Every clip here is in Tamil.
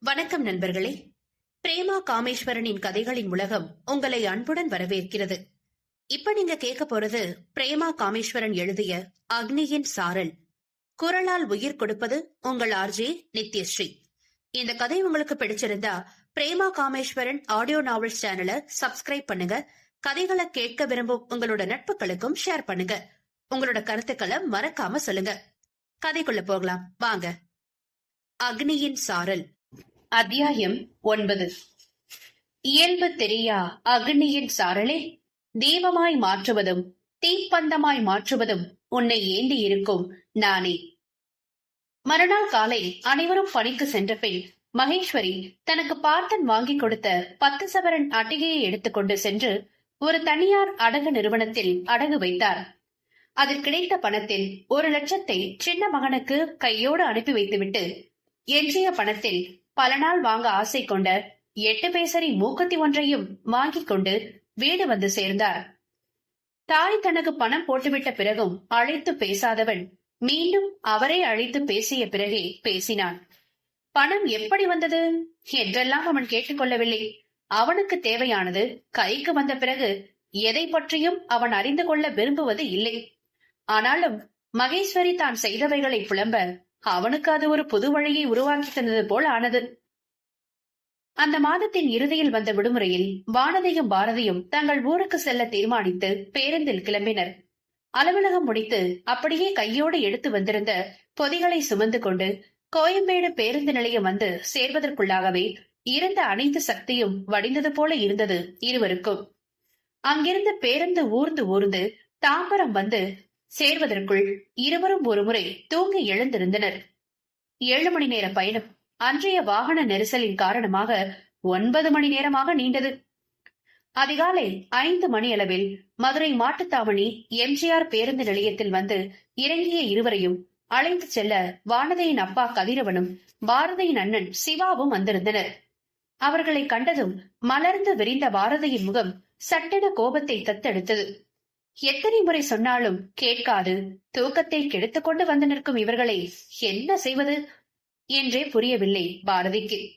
வணக்கம் நண்பர்களே. பிரேமா காமேஸ்வரனின் கதைகளின் உலகம் உங்களை அன்புடன் வரவேற்கிறது. இப்ப நீங்க கேட்க போறது பிரேமா காமேஸ்வரன் எழுதிய அக்னியின் சாரல். குரலால் உயிர் கொடுப்பது உங்கள் ஆர்ஜே நித்யஸ்ரீ. இந்த கதை உங்களுக்கு பிடிச்சிருந்தா பிரேமா காமேஸ்வரன் ஆடியோ நாவல்ஸ் சேனலை சப்ஸ்கிரைப் பண்ணுங்க. கதைகளை கேட்க விரும்பும் உங்களோட நட்புகளுக்கும் ஷேர் பண்ணுங்க. உங்களோட கருத்துக்களை மறக்காம சொல்லுங்க. கதைக்குள்ள போகலாம். வாங்க. அக்னியின் சாரல். அத்தியாயம் ஒன்பது. இயல்பு தெரியா அக்னியின் சாரலே? தீபமாய் மாற்றுவதும் தீப்பந்தமாய் மாற்றுவதும் உன்னை ஏந்தி இருக்கும் நானே. மறுநாள் காலை அனைவரும் பணிக்கு சென்ற பின் மகேஸ்வரி தனக்கு பார்த்தன் வாங்கி கொடுத்த பத்து சவரன் அட்டிகையை எடுத்துக்கொண்டு சென்று ஒரு தனியார் அடகு நிறுவனத்தில் அடகு வைத்தார். அதில் கிடைத்த பணத்தில் ஒரு லட்சத்தை சின்ன மகனுக்கு கையோடு அனுப்பி வைத்துவிட்டு எஞ்சிய பணத்தில் பல நாள் வாங்க ஆசை கொண்ட எட்டு பேசரி மூக்கத்தி ஒன்றையும் வாங்கிக் கொண்டு வீடு வந்து சேர்ந்தார். தாய் தனக்கு பணம் போட்டுவிட்ட பிறகும் அழைத்து பேசாதவன் மீண்டும் அவரை அழைத்து பேசிய பிறகே பேசினான். பணம் எப்படி வந்தது? என்றெல்லாம் அவன் கேட்டுக்கொள்ளவில்லை அவனுக்கு தேவையானது கைக்கு வந்த பிறகு எதை பற்றியும் அவன் அறிந்து கொள்ள விரும்புவது இல்லை. ஆனாலும் மகேஸ்வரி தான் செய்தவைகளை புலம்ப அவனுக்கு அது ஒரு புது வழியை உருவாக்கி தந்தது போல் ஆனது. அந்த மாதத்தின் இறுதியில் வந்த விடுமுறையில் வானதியும் பாரதியும் தங்கள் ஊருக்கு செல்ல தீர்மானித்து பேருந்தில் கிளம்பினர். அலுவலகம் முடித்து அப்படியே கையோடு எடுத்து வந்திருந்த பொதிகளை சுமந்து கொண்டு கோயம்பேடு பேருந்து நிலையம் வந்து சேர்வதற்குள்ளாகவே இருந்த அனைத்து சக்தியும் வடிந்தது போல இருந்தது இருவருக்கும். அங்கிருந்து பேருந்து ஊர்ந்து ஊர்ந்து தாம்பரம் வந்து சேர்வதற்குள் இருவரும் ஒருமுறை தூங்கி எழுந்திருந்தனர். ஏழு மணி நேர பயணம் அன்றைய வாகன நெரிசலின் காரணமாக ஒன்பது மணி நேரமாக நீண்டது. அதிகாலை ஐந்து மணி அளவில் மதுரை மாட்டுத்தாவணி எம்ஜிஆர் பேருந்து நிலையத்தில் வந்து இறங்கிய இருவரையும் அழைத்து செல்ல வானதியின் அப்பா கதிரவனும் பாரதியின் அண்ணன் சிவாவும் வந்திருந்தனர். அவர்களை கண்டதும் மலர்ந்து விரிந்த பாரதியின் முகம் சட்டென கோபத்தை தத்தெடுத்தது. எத்தனை முறை சொன்னாலும் கேட்காது. தூக்கத்தை கெடுத்துக் கொண்டு வந்து நிற்கும் இவர்களை என்ன செய்வது? என்றே புரியவில்லை பாரதிக்கு.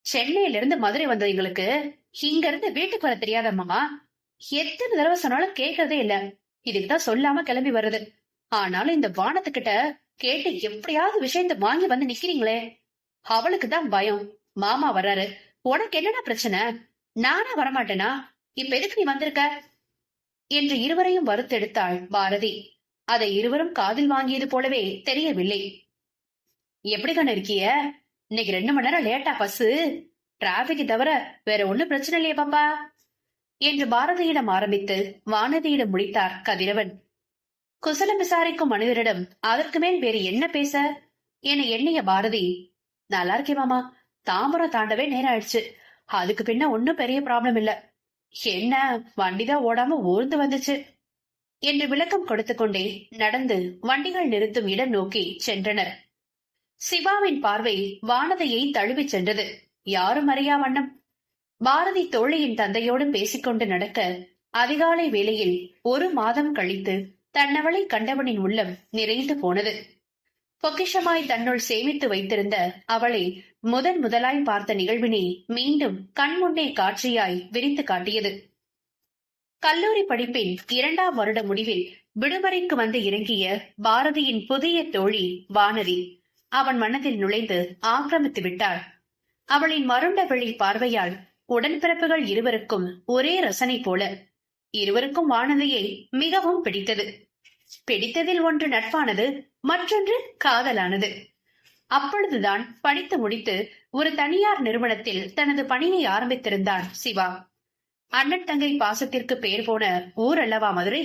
சென்னையிலிருந்து மதுரை வந்தது எங்களுக்கு இங்க இருந்து வீட்டுக்கு வர தெரியாதம்மா எத்தனை தடவை சொன்னாலும் கேட்கறதே இல்ல. இதுக்குதான் சொல்லாம கிளம்பி வருது. ஆனாலும் இந்த வானத்துக்கிட்ட கேட்டு எப்படியாவது விஷயத்த வாங்கி வந்து நிக்கிறீங்களே? அவளுக்கு தான் பயம். மாமா வர்றாரு. உனக்கு என்னடா பிரச்சனை? நானா வரமாட்டேனா? இப்ப எதுக்கு நீ வந்திருக்க? என்று இருவரையும் வறுத்தெடுத்தாள் பாரதி. அதை இருவரும் காதில் வாங்கியது போலவே தெரியவில்லை. எப்படி கண்ணு இருக்கிய? இன்னைக்கு ரெண்டு மணி நேரம் லேட்டா பஸ் டிராபிக் தவிர வேற ஒண்ணும் பிரச்சனை இல்லையே பாப்பா. என்று பாரதியிடம் ஆரம்பித்து வானதியிடம் முடித்தார் கதிரவன். குசலம் விசாரிக்கும் மனிதரிடம் அதற்கு மேல் வேறு என்ன பேச? என எண்ணிய பாரதி. நல்லா இருக்கே மாமா. தாம்பரம் தாண்டவே நேரம் ஆயிடுச்சு அதுக்கு பின்ன ஒன்னும் பெரிய ப்ராப்ளம் இல்ல. என்ன? வண்டிதான் ஓடாம ஊர்ந்து வந்துச்சு. என்று விளக்கம் கொடுத்து கொண்டே நடந்து வண்டிகள் நிறுத்தும் இடம் நோக்கி சென்றனர். சிவாவின் பார்வை வானதியை தழுவிச் சென்றது. யாரும் அறியா வண்ணம். பாரதி தோழியின் தந்தையோடு பேசிக்கொண்டு நடக்க அதிகாலை வேளையில் ஒரு மாதம் கழித்து தன்னவளை கண்டவனின் உள்ளம் நிறைந்து போனது. பொக்கிஷமாய் தன்னுள் சேமித்து வைத்திருந்த அவளை முதன் முதலாய் பார்த்த நிகழ்வினை மீண்டும் கண்முன்னே காட்சியாய் விரித்து காட்டியது. கல்லூரி படிப்பின் இரண்டாம் வருட முடிவில் விடுமுறைக்கு வந்து இறங்கிய பாரதியின் புதிய தோழி வானதி அவன் மனதில் நுழைந்து ஆக்கிரமித்து விட்டாள். அவளின் மருண்ட வெளி பார்வையால் உடன்பிறப்புகள் இருவருக்கும் ஒரே ரசனை போல இருவருக்கும் வானதியை மிகவும் பிடித்தது. பிடித்ததில் ஒன்று நட்பானது மற்றொன்று காதலானது. அப்பொழுதுதான் படித்து முடித்து ஒரு தனியார் நிறுவனத்தில் தனது பணியை ஆரம்பித்திருந்தான் சிவா. அண்ணன் தங்கை பாசத்திற்கு பெயர் போன ஊர் அல்லவா மதுரை?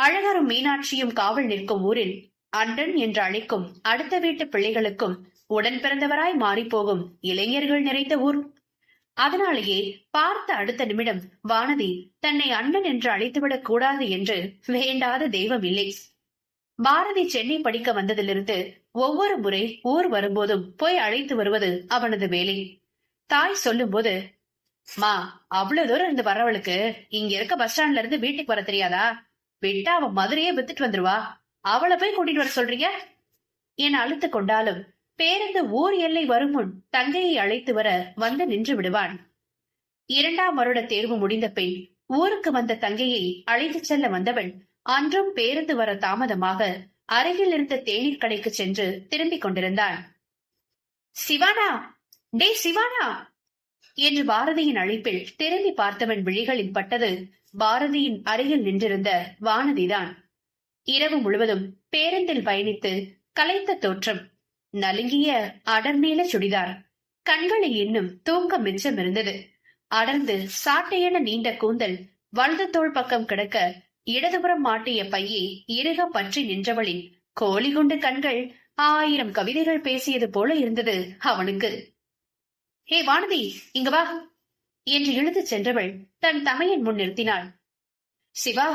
அழகரும் மீனாட்சியும் காவல் நிற்கும் ஊரில் அண்டன் என்று அழைக்கும் அடுத்த வீட்டு பிள்ளைகளுக்கும் உடன் பிறந்தவராய் மாறிப்போகும் இளைஞர்கள் நிறைந்த ஊர். அதனாலேயே பார்த்த அடுத்த நிமிடம் வானதி தன்னை அண்ணன் என்று அழைத்துவிடக் கூடாது என்று வேண்டாத தெய்வம் இல்லை. பாரதி சென்னை படிக்க வந்ததிலிருந்து ஒவ்வொரு முறை ஊர் வரும்போதும் போய் அழைத்து வருவது அவனது வேலை. தாய் சொல்லும்போது மா அவ்வளவு தூரம் இருந்து வரவளுக்கு இங்க இருக்க பஸ் ஸ்டாண்ட்ல இருந்து வீட்டுக்கு வர தெரியாதா? விட்டா அவ மதுரையே வித்துட்டு வந்துருவா. அவளை போய் கூட்டிட்டு வர சொல்றீங்க? என அழுத்து கொண்டாலும் பேருந்து ஊர் எல்லை வரும் முன் தங்கையை அழைத்து வர வந்து நின்று விடுவான். இரண்டாம் வருட தேர்வு முடிந்த பின் ஊருக்கு வந்த தங்கையை அழைத்துச் செல்ல வந்தவள் அன்றும் பேருந்து வர தாமதமாக அருகில் இருந்த தேநீர் கடைக்கு சென்று திரும்பிக் கொண்டிருந்தான். சிவானா? டே சிவானா? என்று பாரதியின் அழைப்பில் திரும்பி பார்த்தவன் விழிகளில் பட்டது பாரதியின் அருகில் நின்றிருந்த வானதிதான். இரவு முழுவதும் பேருந்தில் பயணித்து கலைத்த தோற்றம். நலுங்கிய அடர்நீல சுடிதார். கண்களில் இன்னும் தூக்கம் மிச்சம் இருந்தது அடர்ந்து சாட்டையென நீண்ட கூந்தல் வலது தோள் பக்கம் கிடக்க இடதுபுறம் மாட்டிய பையை இறுக பற்றி நின்றவளின் கோழி குண்டு கண்கள் ஆயிரம் கவிதைகள் பேசியது போல இருந்தது அவனுக்கு. ஹே வானதி இங்க வா என்று இழுத்துச் சென்றவள் தன் தமையன் முன் நிறுத்தினாள். சிவா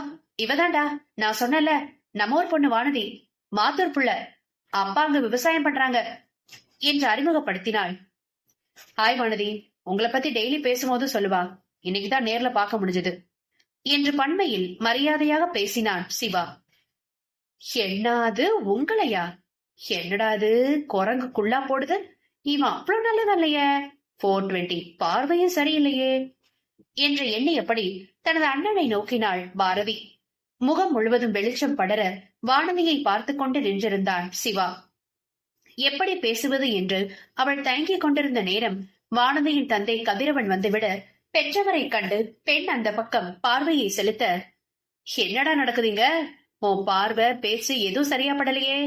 இவதாண்டா நான் சொன்னல நம்மோர் பொண்ணு வானதி மாத்தூர் புள்ள அப்பா அங்க விவசாயம் பண்றாங்க என்று அறிமுகப்படுத்தினாள். ஹாய் வானதி உங்களை பத்தி டெய்லி பேசும்போது சொல்லுவா இன்னைக்குதான் நேர்ல பார்க்க முடிஞ்சது. என்று பண்மையில் மரியாதையாக பேசினான் சிவா. என்னாது உங்களையா? என்னடாது குரங்கு குள்ளா போடுது? இவன் அவ்வளவு நல்லதல்லையே போர் டுவெண்ட்டி பார்வையும் சரியில்லையே. என்று எண்ணியபடி தனது அண்ணனை நோக்கினாள் பாரதி. முகம் முழுவதும் வெளிச்சம் படர வானதியை பார்த்து கொண்டு நின்றிருந்தான் சிவா. எப்படி பேசுவது? என்று அவள் தயங்கிக் கொண்டிருந்த நேரம் வானதியின் தந்தை கதிரவன் வந்துவிட பெற்றவரை கண்டு பெண் அந்த பக்கம் பார்வையை செலுத்த என்னடா நடக்குதுங்க? உன் பார்வை பேச்சு எதுவும் சரியா படலையே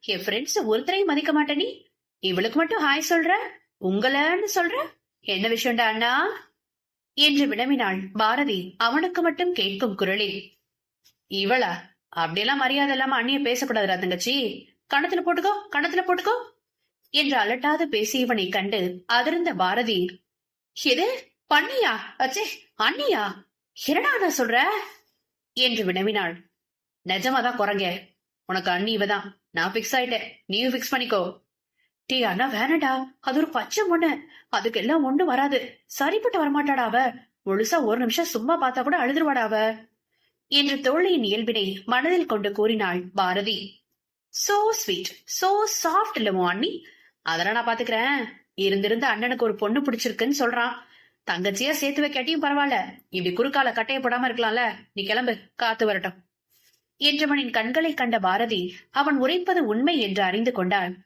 என் ஃப்ரெண்ட்ஸ் ஒருத்தரையும் மதிக்க மாட்டே நீ. இவளுக்கு மட்டும் ஹாய் சொல்ற? உங்களன்னு சொல்ற? என்ன விஷயம்டா அண்ணா? என்று வினவினாள் பாரதி அவனுக்கு மட்டும் கேட்கும் குரலில் இவளா? அப்படியெல்லாம் மரியாதை இல்லாம அண்ணிய பேசக்கூடாதுடா தங்கச்சி. கணத்துல போட்டுக்கோ கணத்துல போட்டுக்கோ. என்று அலட்டாது பேசியவனை கண்டு அதிர்ந்த பாரதி எது? பண்ணியா? அச்சே அண்ணியா? என்னடா நான் சொல்ற? என்று வினவினாள். நிஜமாதான் குரங்க. உனக்கு அண்ணி இவதான் நான் பிக்ஸ் ஆயிட்டேன். நீயும் பிக்ஸ் பண்ணிக்கோ. டே அண்ணா வேணடா. அது ஒரு பச்சை பொண்ணு அதுக்கு எல்லாம் ஒண்ணு வராது. சரிப்பட்டு வரமாட்டாடா அவ. முழுசா ஒரு நிமிஷம் சும்மா பார்த்தா கூட அழுதுருவாடா அவ. என்று தோழியின் இயல்பினை மனதில் கொண்டு கூறினாள் Bharathi. So sweet so soft இல்லமோ அண்ணி? அதெல்லாம் நான் பாத்துக்கிறேன். இருந்திருந்து அண்ணனுக்கு ஒரு பொண்ணு பிடிச்சிருக்குன்னு சொல்றான். தங்கச்சியா சேர்த்து வைக்காட்டியும் பரவாயில்ல. இப்படி குறுக்கால கட்டைய போடாம இருக்கலாம்ல. நீ கிளம்பு. காத்து வரட்டும். என்றவனின் கண்களை கண்ட பாரதி அவன் உரைப்பது உண்மை என்று அறிந்து கொண்டாள்.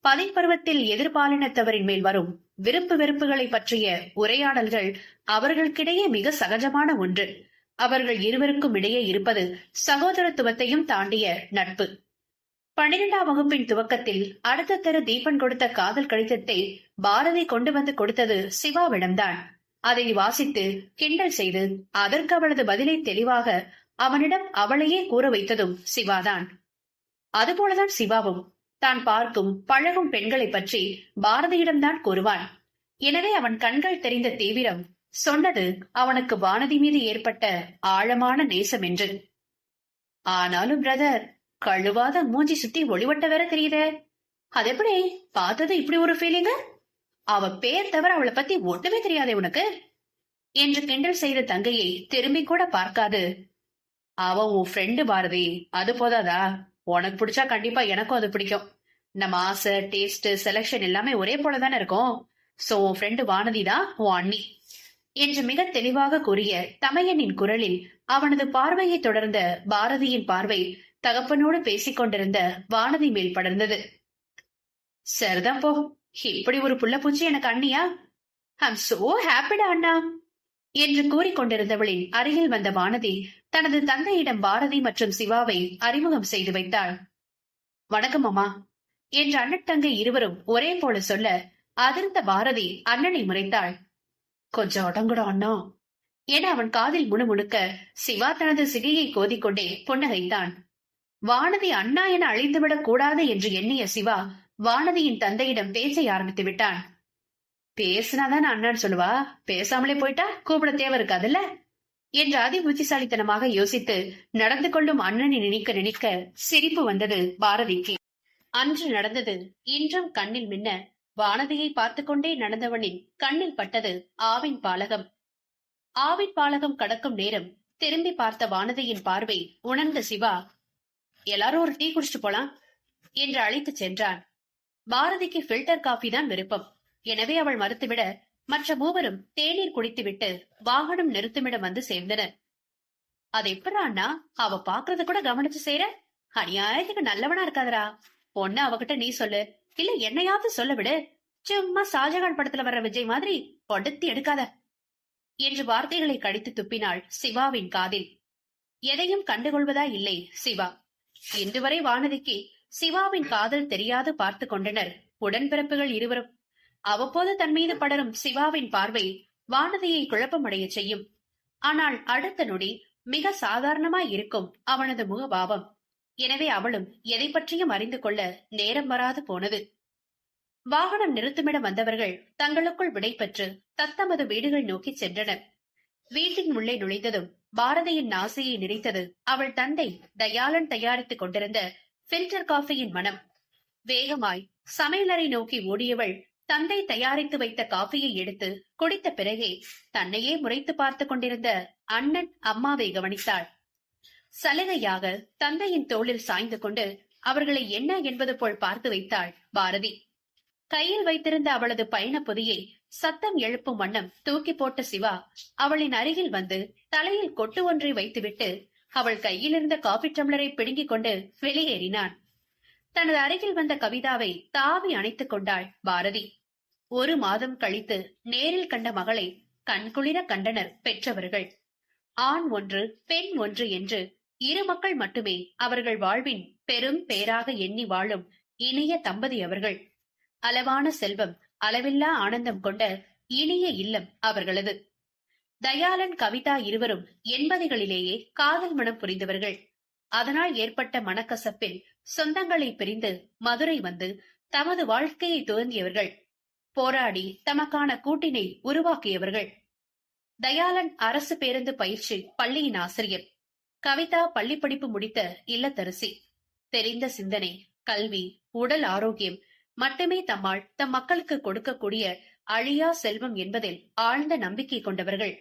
பருவத்தில் எதிர்பாலினத்தவரின் மேல் வரும் விருப்பு வெறுப்புகளை பற்றிய உரையாடல்கள் அவர்களுக்கிடையே மிக சகஜமான ஒன்று. அவர்கள் இருவருக்கும் இடையே இருப்பது சகோதரத்துவத்தையும் தாண்டிய நட்பு. பன்னிரெண்டாம் வகுப்பின் துவக்கத்தில் அடுத்த தெரு தீபன் கொடுத்த காதல் கடிதத்தை பாரதி கொண்டு வந்து கொடுத்தது சிவாவிடம்தான். அதை வாசித்து கிண்டல் செய்து அதற்கு அவளது பதிலை தெளிவாக அவனிடம் அவளையே கூற வைத்ததும் சிவாதான். அதுபோலதான் சிவாவும் தான் பார்க்கும் பழகும் பெண்களை பற்றி பாரதியிடம்தான் கூறுவான். எனவே அவன் கண்கள் தெரிந்த தீவிரம் சொன்னது அவனுக்கு வானதி மீது ஏற்பட்ட ஆழமான நேசம் என்று. ஆனாலும் பிரதர் கழுவாத மூஞ்சி சுத்தி ஒளிவட்ட வேற தெரியுதே. அது எப்படி? பார்த்தது இப்படி ஒரு ஃபீலிங் அவ பேர் தவிர அவளை பத்தி ஒண்ணுமே தெரியாதே உனக்கு. என்று கிண்டல் செய்த தங்கையை திரும்பி கூட பார்க்காது. அவ உன் ஃப்ரெண்டு பாரதி அது போதாதா? உனக்கு பிடிச்சா கண்டிப்பா எனக்கும் அது பிடிக்கும். நம்ம ஆசை டேஸ்ட் செலக்ஷன் எல்லாமே ஒரே போலதானே இருக்கும். சோ உன் ஃப்ரெண்டு வானதி தான் உன் அண்ணி. என்று மிக தெளிவாக கூறிய தமையனின் குரலில் அவனது பார்வையை தொடர்ந்த பாரதியின் பார்வை தகப்பனோடு பேசிக் கொண்டிருந்த வானதி மேல் படர்ந்தது. சரிதான் போ இப்படி ஒரு புள்ள பூச்சி எனக்கு அண்ணியா? ஐம் சோ ஹாப்பிடா அண்ணா என்று கூறிக்கொண்டிருந்தவளின் அருகில் வந்த வானதி தனது தந்தையிடம் பாரதி மற்றும் சிவாவை அறிமுகம் செய்து வைத்தாள். வணக்கம் அம்மா என்று அண்ணன் தங்கை இருவரும் ஒரே போல சொல்ல அதிர்ந்த பாரதி அண்ணனை முறைத்தாள். கொஞ்சம் அடங்குடா அண்ணா என அவன் காதில் முணுமுணுக்க சிவா தனது சிகையை கோதிக்கொண்டே புன்னகைத்தான். வானதி அண்ணா என அழிந்துவிடக் கூடாது என்று எண்ணிய சிவா வானதியின் தந்தையிடம் பேச ஆரம்பித்து விட்டான். பேசினாதான் அண்ணான்னு சொல்லுவா? பேசாமலே போயிட்டா? கூப்பிட தேவை இருக்காதுல்ல? என்று அதி புத்திசாலித்தனமாக யோசித்து நடந்து கொள்ளும் அண்ணனை நினைக்க நினைக்க சிரிப்பு வந்தது பாரதிக்கு. அன்று நடந்தது. இன்றும் கண்ணில் மின்ன வானதியை பார்த்து கொண்டே நடந்தவனின் கண்ணில் பட்டது ஆவின் பாலகம். ஆவின் பாலகம் கடக்கும் நேரம் திரும்பி பார்த்த வானதியின் பார்வை உணர்ந்த சிவா எல்லாரும் ஒரு டீ குடிச்சிட்டு போலாம் என்று அழைத்துச் சென்றான். பாரதிக்கு ஃபில்டர் காஃபி தான் விருப்பம். எனவே அவள் மறுத்துவிட மற்ற மூவரும் தேநீர் குடித்துவிட்டு வாகனம் நிறுத்துமிடம் வந்து சேர்ந்தனர். அது எப்படா அவ பாக்குறத கூட கவனிச்சு செய்யற அநியாயத்துக்கு நல்லவனா இருக்காதரா பொண்ணு அவகிட்ட நீ சொல்லு. இல்ல என்னையாவது சொல்ல விடு. சும்மா ஷாஜகான் படத்துல வர்ற விஜய் மாதிரி படுத்தி எடுக்காத. என்று வார்த்தைகளை கடித்து துப்பினாள் சிவாவின் காதில். எதையும் கண்டுகொள்வதா இல்லை சிவா. இன்று வரை வானதிக்கு சிவாவின் காதல் தெரியாது பார்த்து கொண்டனர். உடன்பிறப்புகள் இருவரும். அவ்வப்போது தன் மீது படரும் சிவாவின் பார்வை வானதியை குழப்பமடைய செய்யும். ஆனால் அடுத்த நொடி மிக சாதாரணமாய் இருக்கும் அவனது முகபாவம். எனவே அவளும் எதை பற்றியும் அறிந்து கொள்ள நேரம் வராது போனது. வாகனம் நிறுத்துமிடம் வந்தவர்கள் தங்களுக்குள் விடைபெற்று தத்தமது வீடுகள் நோக்கி சென்றனர். வீட்டின் உள்ளே நுழைந்ததும் பாரதியின் ஆசையை நினைத்தது அவள் தந்தை தயாளன் தயாரித்துக் கொண்டிருந்த ஃபில்டர் காஃபியின் மனம். வேகமாய் சமையலறை நோக்கி ஓடியவள் தந்தை தயாரித்து வைத்த காஃபியை எடுத்து குடித்த பிறகே தன்னையே முறைத்து பார்த்து கொண்டிருந்த அண்ணன் அம்மாவை கவனித்தாள். சலுகையாக தந்தையின் தோளில் சாய்ந்து கொண்டு அவர்களை என்ன என்பது போல் பார்த்து வைத்தாள் பாரதி. கையில் வைத்திருந்த அவளது பயண பொதியை சத்தம் எழுப்பும் வண்ணம் தூக்கி போட்ட சிவா அவளின் அருகில் வந்து தலையில் கொட்டு ஒன்றை வைத்துவிட்டு அவள் கையில் இருந்த காபி டம்ளரை பிடுங்கிக் கொண்டு வெளியேறினான். தனது அருகில் வந்த கவிதாவை தாவி அணைத்துக் கொண்டாள் பாரதி. ஒரு மாதம் கழித்து நேரில் கண்ட மகளை கண்குளிர கண்டனர் பெற்றவர்கள். ஆண் ஒன்று பெண் ஒன்று என்று இரு மக்கள் மட்டுமே அவர்கள் வாழ்வின் பெரும் பேராக எண்ணி வாழும் இனிய தம்பதி அவர்கள். அளவான செல்வம் அளவில்லா ஆனந்தம் கொண்ட இனிய இல்லம் அவர்களது. தயாளன் கவிதா இருவரும் எண்பதுகளிலேயே காதல் மனம் புரிந்தவர்கள். அதனால் ஏற்பட்ட மனக்கசப்பில் சொந்தங்களை பிரிந்து மதுரை வந்து தமது வாழ்க்கையை துவங்கியவர்கள். போராடி தமக்கான கூட்டினை உருவாக்கியவர்கள். தயாளன் அரசு பேருந்து பயிற்சி பள்ளியின் ஆசிரியர். கவிதா பள்ளி படிப்பு முடித்த இல்லத்தரசி. தெரிந்த சிந்தனை கல்வி உடல் ஆரோக்கியம் மட்டுமே தம்மால் தம் மக்களுக்கு கொடுக்கக்கூடிய அழியா செல்வம் என்பதில் ஆழ்ந்த நம்பிக்கை கொண்டவர்கள்.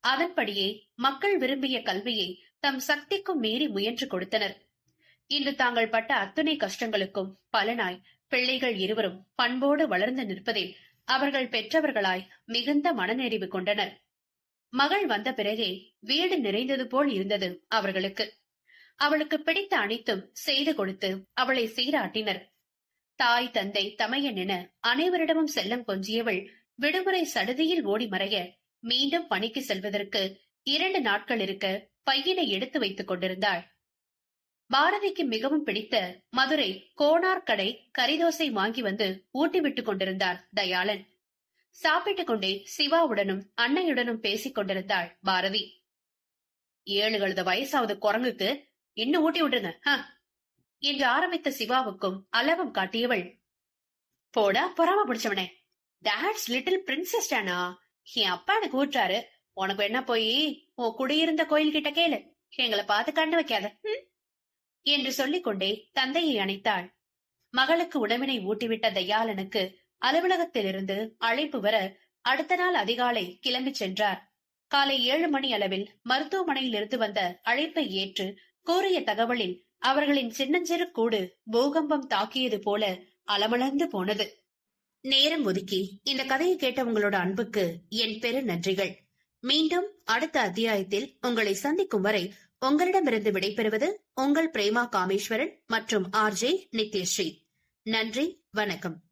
அதன்படியே மக்கள் விரும்பிய கல்வியை தம் சக்திக்கும் மீறி முயன்று கொடுத்தனர். இன்று தாங்கள் பட்ட அத்துணை கஷ்டங்களுக்கும் பலனாய் பிள்ளைகள் இருவரும் பண்போடு வளர்ந்து நிற்பதில் அவர்கள் பெற்றவர்களாய் மிகுந்த மனநிறைவு கொண்டனர். மகள் வந்த பிறகே வீடு நிறைந்தது போல் இருந்தது அவர்களுக்கு. அவளுக்கு பிடித்த அனைத்தும் செய்து கொடுத்து அவளை சீராட்டினர். தாய் தந்தை தமையன் என அனைவரிடமும் செல்லம் கொஞ்சியவள் விடுமுறை சடுதியில் ஓடி மறைய மீண்டும் பணிக்கு செல்வதற்கு இரண்டு நாட்கள் இருக்க பையனை எடுத்து வைத்துக் கொண்டிருந்தாள். பாரதிக்கு மிகவும் பிடித்த மதுரை கோனார் கடை கரிதோசை வாங்கி வந்து ஊட்டி விட்டுக் கொண்டிருந்தார் தயாளன். சாப்பிட்டுக் கொண்டே சிவாவுடனும் அன்னையுடனும் பேசிக் கொண்டிருந்தாள் பாரதி. ஏழு கழுத வயசாவது குரங்குக்கு இன்னும் ஊட்டி விட்டுருங்க என்று ஆரம்பித்த சிவாவுக்கும் அலவம் காட்டியவள். போடா பொறாம பிடிச்சவனே. டாட்ஸ் லிட்டில் பிரின்சஸ் டானா என் அப்பா எனக்கு ஊற்றாரு உனக்கு என்ன போய் உன் குடியிருந்த கோயில் கிட்ட கேளு. எங்களை பார்த்து கண்டு வைக்காத என்று சொல்லிக்கொண்டே தந்தையை அணைத்தாள். மகளுக்கு உணவினை ஊட்டிவிட்ட தயாளனுக்கு அலுவலகத்திலிருந்து அழைப்பு வர அடுத்த நாள் அதிகாலை கிளம்பிச் சென்றார். காலை ஏழு மணி அளவில் மருத்துவமனையில் இருந்து வந்த அழைப்பை ஏற்று கூறிய தகவலில் அவர்களின் சின்னஞ்சிறு கூடு பூகம்பம் தாக்கியது போல அலமலர்ந்து போனது. நேரம் ஒதுக்கி இந்த கதையை கேட்ட உங்களோட அன்புக்கு என் பெரு நன்றிகள். மீண்டும் அடுத்த அத்தியாயத்தில் உங்களை சந்திக்கும் வரை உங்களிடமிருந்து விடைபெறுவது உங்கள் பிரேமா காமேஸ்வரன் மற்றும் ஆர்ஜே நித்யஸ்ரீ. நன்றி வணக்கம்.